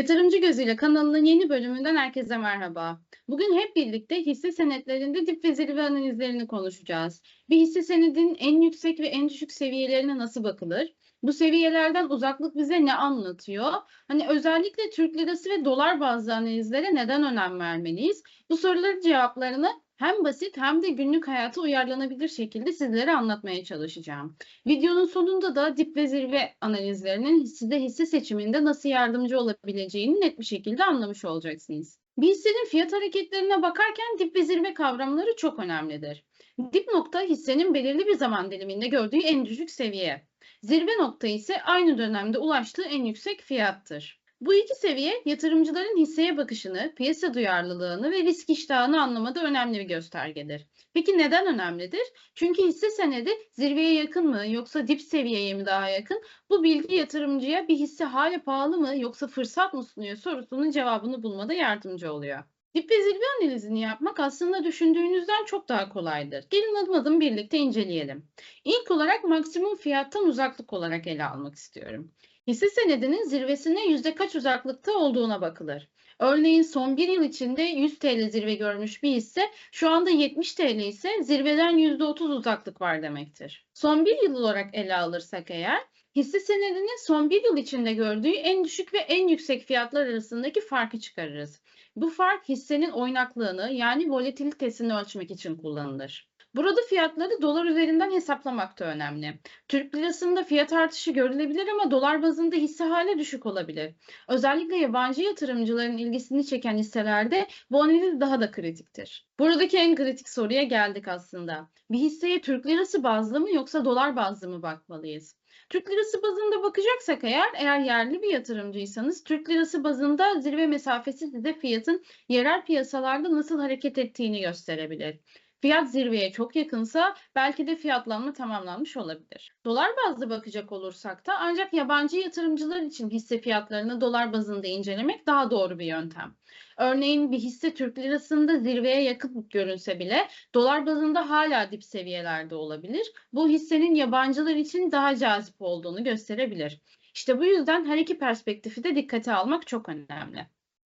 Yatırımcı Gözüyle kanalının yeni bölümünden herkese merhaba. Bugün hep birlikte hisse senetlerinde dip ve zirve analizlerini konuşacağız. Bir hisse senedinin en yüksek ve en düşük seviyelerine nasıl bakılır? Bu seviyelerden uzaklık bize ne anlatıyor? Hani özellikle Türk lirası ve dolar bazlı analizlere neden önem vermeliyiz? Bu soruların cevaplarını hem basit hem de günlük hayata uyarlanabilir şekilde sizlere anlatmaya çalışacağım. Videonun sonunda da dip ve zirve analizlerinin size hisse seçiminde nasıl yardımcı olabileceğini net bir şekilde anlamış olacaksınız. Bir hissenin fiyat hareketlerine bakarken dip ve zirve kavramları çok önemlidir. Dip nokta hissenin belirli bir zaman diliminde gördüğü en düşük seviye. Zirve nokta ise aynı dönemde ulaştığı en yüksek fiyattır. Bu iki seviye yatırımcıların hisseye bakışını, piyasa duyarlılığını ve risk iştahını anlamada önemli bir göstergedir. Peki neden önemlidir? Çünkü hisse senedi zirveye yakın mı yoksa dip seviyeye mi daha yakın? Bu bilgi yatırımcıya bir hisse hala pahalı mı yoksa fırsat mı sunuyor sorusunun cevabını bulmada yardımcı oluyor. Dip ve zirve analizini yapmak aslında düşündüğünüzden çok daha kolaydır. Gelin adım adım birlikte inceleyelim. İlk olarak maksimum fiyattan uzaklık olarak ele almak istiyorum. Hisse senedinin zirvesine yüzde kaç uzaklıkta olduğuna bakılır. Örneğin son bir yıl içinde 100 TL zirve görmüş bir hisse şu anda 70 TL ise zirveden %30 uzaklık var demektir. Son bir yıl olarak ele alırsak eğer hisse senedinin son bir yıl içinde gördüğü en düşük ve en yüksek fiyatlar arasındaki farkı çıkarırız. Bu fark hissenin oynaklığını yani volatilitesini ölçmek için kullanılır. Burada fiyatları dolar üzerinden hesaplamak da önemli. Türk lirasında fiyat artışı görülebilir ama dolar bazında hisse hala düşük olabilir. Özellikle yabancı yatırımcıların ilgisini çeken hisselerde bu analiz daha da kritiktir. Buradaki en kritik soruya geldik aslında. Bir hisseye Türk lirası bazlı mı yoksa dolar bazlı mı bakmalıyız? Türk lirası bazında bakacaksak eğer, eğer yerli bir yatırımcıysanız Türk lirası bazında zirve mesafesi size fiyatın yerel piyasalarda nasıl hareket ettiğini gösterebilir. Fiyat zirveye çok yakınsa belki de fiyatlanma tamamlanmış olabilir. Dolar bazlı bakacak olursak da ancak yabancı yatırımcılar için hisse fiyatlarını dolar bazında incelemek daha doğru bir yöntem. Örneğin bir hisse Türk lirasında zirveye yakın görünse bile dolar bazında hala dip seviyelerde olabilir. Bu hissenin yabancılar için daha cazip olduğunu gösterebilir. İşte bu yüzden her iki perspektifi de dikkate almak çok önemli.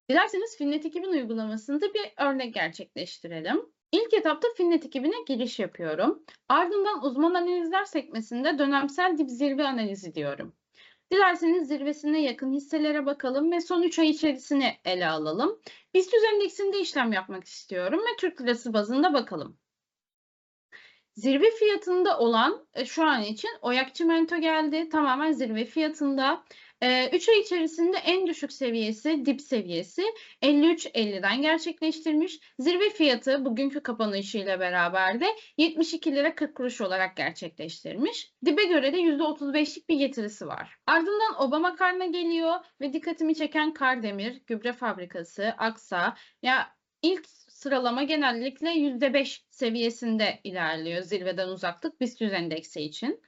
Dilerseniz Finnet 2000 uygulamasında bir örnek gerçekleştirelim. İlk etapta Finnet ekibine giriş yapıyorum. Ardından uzman analizler sekmesinde dönemsel dip zirve analizi diyorum. Dilerseniz zirvesine yakın hisselere bakalım ve son 3 ay içerisini ele alalım. BIST endeksinde işlem yapmak istiyorum ve Türk lirası bazında bakalım. Zirve fiyatında olan e, şu an için Oyak Çimento geldi. Tamamen zirve fiyatında. 3 ay içerisinde en düşük seviyesi, dip seviyesi 53.50'den gerçekleştirmiş. Zirve fiyatı bugünkü kapanışıyla beraber de 72 lira 40 kuruş olarak gerçekleştirmiş. Dibe göre de %35'lik bir getirisi var. Ardından Obama karna geliyor ve dikkatimi çeken Kardemir, gübre fabrikası, Aksa ya ilk sıralama genellikle %5 seviyesinde ilerliyor zirveden uzaklık BIST 100 endeksi için.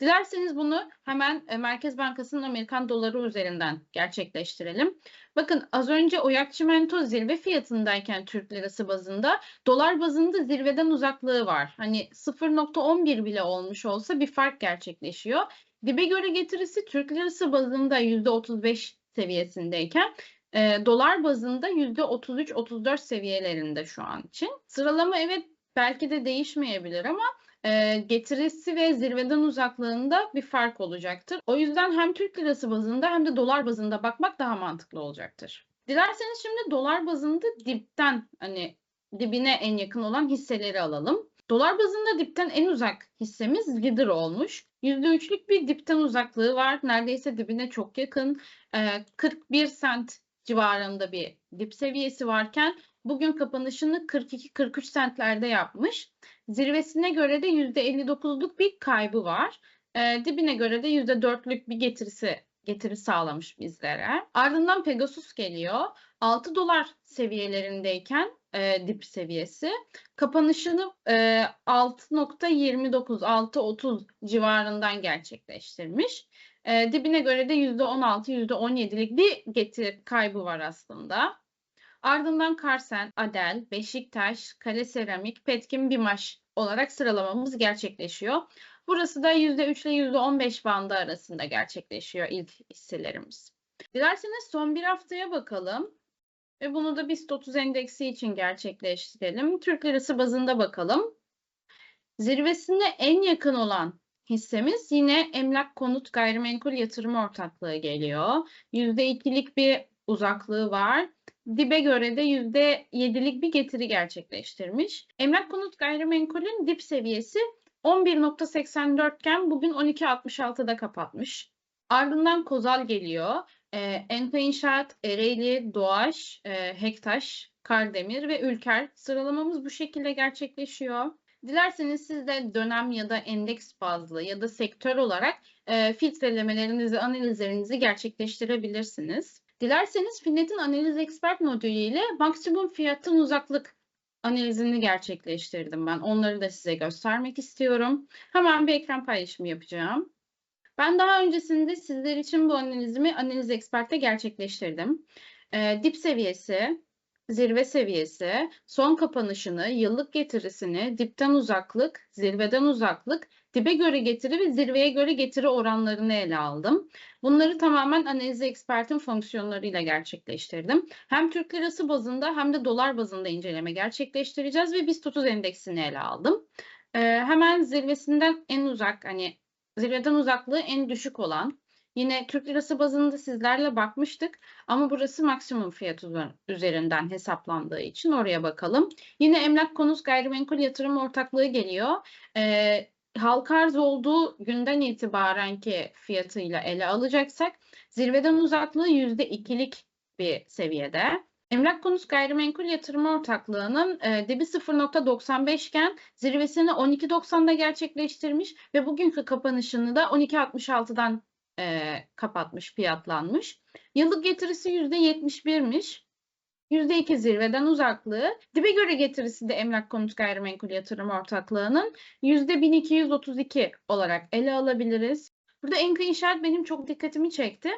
Dilerseniz bunu hemen e, Merkez Bankası'nın Amerikan doları üzerinden gerçekleştirelim. Bakın az önce Oyak Çimento zirve fiyatındayken Türk lirası bazında dolar bazında zirveden uzaklığı var. Hani 0.11 bile olmuş olsa bir fark gerçekleşiyor. Dibe göre getirisi Türk lirası bazında %35 seviyesindeyken e, dolar bazında %33-34 seviyelerinde şu an için. Sıralama evet belki de değişmeyebilir ama e, getirisi ve zirveden uzaklığında bir fark olacaktır. O yüzden hem Türk lirası bazında hem de dolar bazında bakmak daha mantıklı olacaktır. Dilerseniz şimdi dolar bazında dipten hani dibine en yakın olan hisseleri alalım. Dolar bazında dipten en uzak hissemiz Lider olmuş. %3'lük bir dipten uzaklığı var. Neredeyse dibine çok yakın. 41 sent civarında bir dip seviyesi varken bugün kapanışını 42-43 sentlerde yapmış. Zirvesine göre de %59'luk bir kaybı var. E, dibine göre de %4'lük bir getirisi getiri sağlamış bizlere. Ardından Pegasus geliyor. 6 dolar seviyelerindeyken e, dip seviyesi kapanışını e, 6.29 6.30 civarından gerçekleştirmiş. E, dibine göre de %16 %17'lik bir getiri kaybı var aslında. Ardından Karsen, Adel, Beşiktaş, Kale Seramik, Petkim, Bimaş olarak sıralamamız gerçekleşiyor. Burası da %3 ile %15 bandı arasında gerçekleşiyor ilk hisselerimiz. Dilerseniz son bir haftaya bakalım. Ve bunu da BIST 30 endeksi için gerçekleştirelim. Türk lirası bazında bakalım. Zirvesine en yakın olan hissemiz yine emlak konut gayrimenkul yatırım ortaklığı geliyor. %2'lik bir uzaklığı var. Dibe göre de %7'lik bir getiri gerçekleştirmiş. Emlak konut gayrimenkulün dip seviyesi 11.84 iken bugün 12.66'da kapatmış. Ardından Kozal geliyor. Ee, Enka İnşaat, Ereğli, Doğaş, e, Hektaş, Kardemir ve Ülker sıralamamız bu şekilde gerçekleşiyor. Dilerseniz siz de dönem ya da endeks bazlı ya da sektör olarak e, filtrelemelerinizi, analizlerinizi gerçekleştirebilirsiniz. Dilerseniz Finet'in analiz expert modülü ile maksimum fiyattan uzaklık analizini gerçekleştirdim ben. Onları da size göstermek istiyorum. Hemen bir ekran paylaşımı yapacağım. Ben daha öncesinde sizler için bu analizimi Analiz Expert'te gerçekleştirdim. E, dip seviyesi, zirve seviyesi, son kapanışını, yıllık getirisini, dipten uzaklık, zirveden uzaklık, dibe göre getiri ve zirveye göre getiri oranlarını ele aldım. Bunları tamamen analiz ekspertin fonksiyonlarıyla gerçekleştirdim. Hem Türk lirası bazında hem de dolar bazında inceleme gerçekleştireceğiz ve BIST 30 endeksini ele aldım. Ee, hemen zirvesinden en uzak hani zirveden uzaklığı en düşük olan Yine Türk lirası bazında sizlerle bakmıştık ama burası maksimum fiyat üzerinden hesaplandığı için oraya bakalım. Yine emlak konut gayrimenkul yatırım ortaklığı geliyor. Ee, halka arz olduğu günden itibaren ki fiyatıyla ele alacaksak zirveden uzaklığı %2'lik bir seviyede. Emlak konut gayrimenkul yatırım ortaklığının e, dibi 0.95 iken zirvesini 12.90'da gerçekleştirmiş ve bugünkü kapanışını da 12.66'dan e, kapatmış, fiyatlanmış. Yıllık getirisi %71'miş. %2 zirveden uzaklığı. Dibe göre getirisi de emlak konut gayrimenkul yatırım ortaklığının %1232 olarak ele alabiliriz. Burada Enka İnşaat benim çok dikkatimi çekti.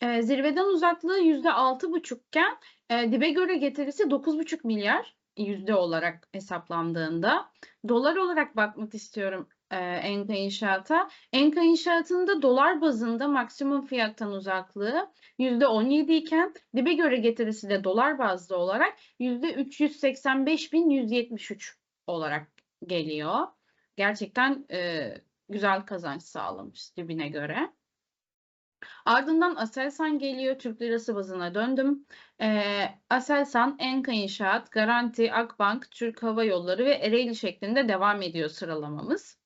E, zirveden uzaklığı %6,5 iken e, dibe göre getirisi 9,5 milyar yüzde olarak hesaplandığında. Dolar olarak bakmak istiyorum e, Enka İnşaat'a. Enka İnşaat'ın dolar bazında maksimum fiyattan uzaklığı %17 iken dibe göre getirisi de dolar bazlı olarak %385.173 olarak geliyor. Gerçekten e, güzel kazanç sağlamış dibine göre. Ardından Aselsan geliyor. Türk lirası bazına döndüm. Ee, Aselsan, Enka İnşaat, Garanti, Akbank, Türk Hava Yolları ve Ereğli şeklinde devam ediyor sıralamamız.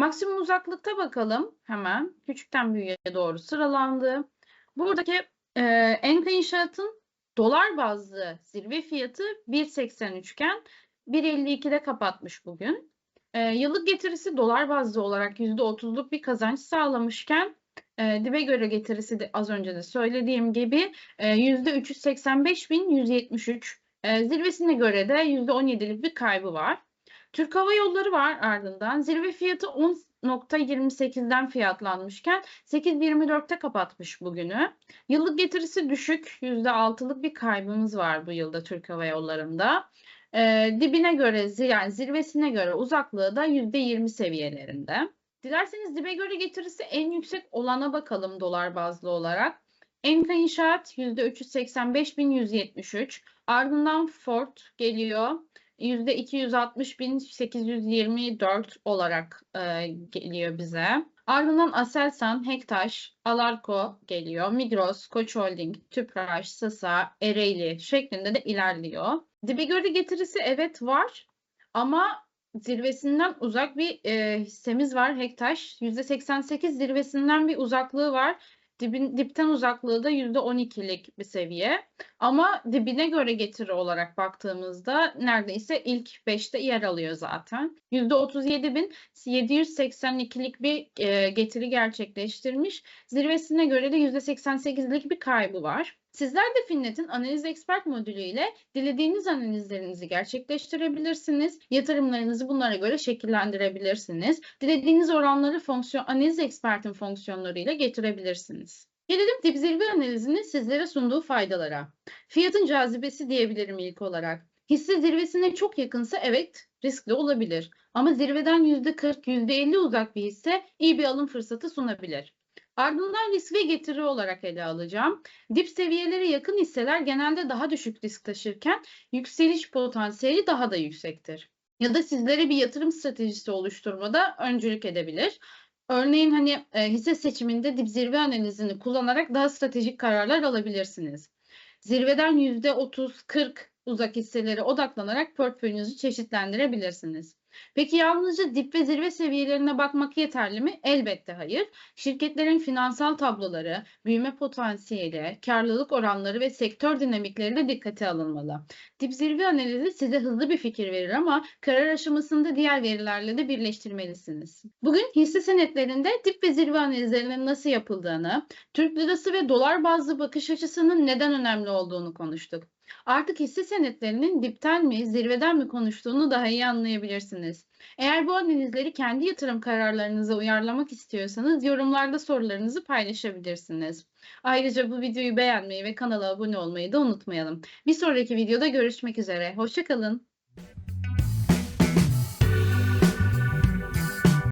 Maksimum uzaklıkta bakalım hemen. Küçükten büyüğe doğru sıralandı. Buradaki e, Enka İnşaat'ın dolar bazlı zirve fiyatı 1.83 iken 1.52'de kapatmış bugün. E, yıllık getirisi dolar bazlı olarak %30'luk bir kazanç sağlamışken e, dibe göre getirisi de az önce de söylediğim gibi e, %385.173. E, zirvesine göre de %17'lik bir kaybı var. Türk Hava Yolları var ardından. Zirve fiyatı 10.28'den fiyatlanmışken 8.24'te kapatmış bugünü. Yıllık getirisi düşük. %6'lık bir kaybımız var bu yılda Türk Hava Yolları'nda. Ee, dibine göre yani zirvesine göre uzaklığı da %20 seviyelerinde. Dilerseniz dibe göre getirisi en yüksek olana bakalım dolar bazlı olarak. Enka İnşaat %385.173. Ardından Ford geliyor. %260.824 olarak e, geliyor bize. Ardından Aselsan, Hektaş, Alarko geliyor. Migros, Koç Holding, Tüpraş, Sasa, Ereğli şeklinde de ilerliyor. Dibe göre getirisi evet var ama zirvesinden uzak bir e, hissemiz var Hektaş. %88 zirvesinden bir uzaklığı var. Dibin, dipten uzaklığı da %12'lik bir seviye. Ama dibine göre getiri olarak baktığımızda neredeyse ilk 5'te yer alıyor zaten. %37.782'lik bir e, getiri gerçekleştirmiş. Zirvesine göre de %88'lik bir kaybı var. Sizler de Finnet'in analiz expert modülü ile dilediğiniz analizlerinizi gerçekleştirebilirsiniz. Yatırımlarınızı bunlara göre şekillendirebilirsiniz. Dilediğiniz oranları fonksiyon analiz expert'in fonksiyonları ile getirebilirsiniz. Gelelim dip zirve analizinin sizlere sunduğu faydalara. Fiyatın cazibesi diyebilirim ilk olarak. Hisse zirvesine çok yakınsa evet riskli olabilir. Ama zirveden %40, %50 uzak bir hisse iyi bir alım fırsatı sunabilir. Ardından risk ve getiri olarak ele alacağım. Dip seviyelere yakın hisseler genelde daha düşük risk taşırken yükseliş potansiyeli daha da yüksektir. Ya da sizlere bir yatırım stratejisi oluşturmada öncülük edebilir. Örneğin hani e, hisse seçiminde dip zirve analizini kullanarak daha stratejik kararlar alabilirsiniz. Zirveden %30-40 uzak hisselere odaklanarak portföyünüzü çeşitlendirebilirsiniz. Peki yalnızca dip ve zirve seviyelerine bakmak yeterli mi? Elbette hayır. Şirketlerin finansal tabloları, büyüme potansiyeli, karlılık oranları ve sektör dinamikleri de dikkate alınmalı. Dip zirve analizi size hızlı bir fikir verir ama karar aşamasında diğer verilerle de birleştirmelisiniz. Bugün hisse senetlerinde dip ve zirve analizlerinin nasıl yapıldığını, Türk lirası ve dolar bazlı bakış açısının neden önemli olduğunu konuştuk. Artık hisse senetlerinin dipten mi, zirveden mi konuştuğunu daha iyi anlayabilirsiniz. Eğer bu analizleri kendi yatırım kararlarınıza uyarlamak istiyorsanız yorumlarda sorularınızı paylaşabilirsiniz. Ayrıca bu videoyu beğenmeyi ve kanala abone olmayı da unutmayalım. Bir sonraki videoda görüşmek üzere. Hoşçakalın.